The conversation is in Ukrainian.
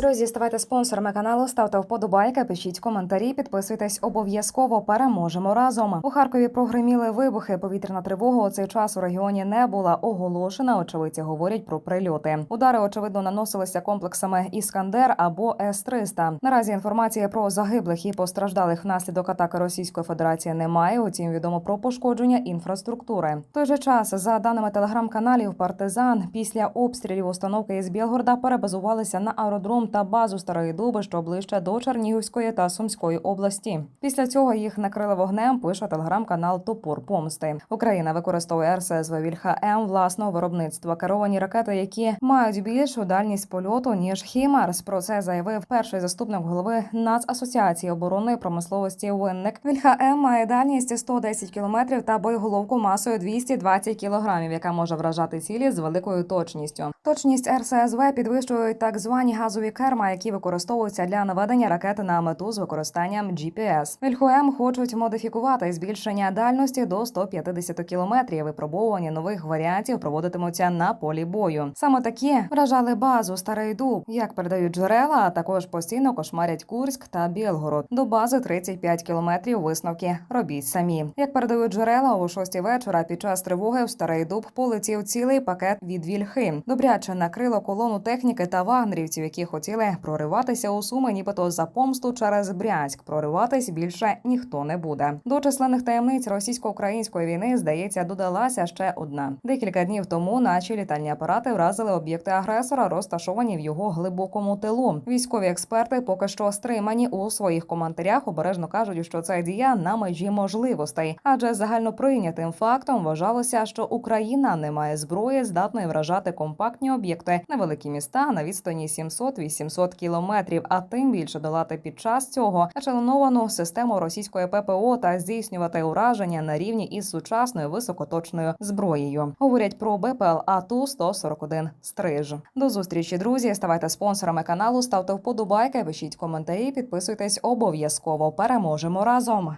Друзі, ставайте спонсорами каналу, ставте вподобайки, пишіть коментарі, підписуйтесь обов'язково. Переможемо разом. У Харкові прогриміли вибухи. Повітряна тривога у цей час у регіоні не була оголошена. Очевидці говорять про прильоти. Удари очевидно наносилися комплексами Іскандер або С-300. Наразі інформації про загиблих і постраждалих внаслідок атаки Російської Федерації немає. Утім, відомо про пошкодження інфраструктури. В той же час, за даними телеграм-каналів, партизан після обстрілів установки із Білгорода перебазувалися на аеродром та базу Старої Дуби, що ближче до Чернігівської та Сумської області. Після цього їх накрили вогнем. Пише телеграм-канал Топор Помсти. Україна використовує РСЗВ Вільха М власного виробництва керовані ракети, які мають більшу дальність польоту ніж Хімарс. Про це заявив перший заступник голови Нацасоціації оборонної промисловості Винник. Вільха М має дальність 110 кілометрів та боєголовку масою 220 кілограмів, яка може вражати цілі з великою точністю. Точність РСЗВ підвищують так звані газові керма, які використовуються для наведення ракети на мету з використанням GPS. Вільхуем хочуть модифікувати збільшення дальності до 150 кілометрів. Випробовування нових варіантів проводитимуться на полі бою. Саме такі вражали базу Старий Дуб, як передають джерела, а також постійно кошмарять Курськ та Білгород. До бази 35 кілометрів. Висновки робіть самі. Як передають джерела о 6 вечора під час тривоги в Старий Дуб полетів цілий пакет від вільхи. Добряче накрило колону техніки та вагнерівців, які хотіли прориватися у суми, нібито за помсту через Брянськ. Прориватись більше ніхто не буде. До численних таємниць російсько-української війни здається додалася ще одна. Декілька днів тому наші літальні апарати вразили об'єкти агресора, розташовані в його глибокому тилу. Військові експерти поки що стримані у своїх коментарях. Обережно кажуть, що це дія на межі можливостей, адже загальноприйнятим фактом вважалося, що Україна не має зброї, здатної вражати компактні об'єкти, невеликі міста на відстані 700-800 кілометрів, а тим більше долати під час цього ешелоновану систему російської ППО та здійснювати ураження на рівні із сучасною високоточною зброєю. Говорять про БПЛА Ту 141 стриж. До зустрічі, друзі. Ставайте спонсорами каналу, ставте вподобайки, пишіть коментарі, підписуйтесь обов'язково. Переможемо разом.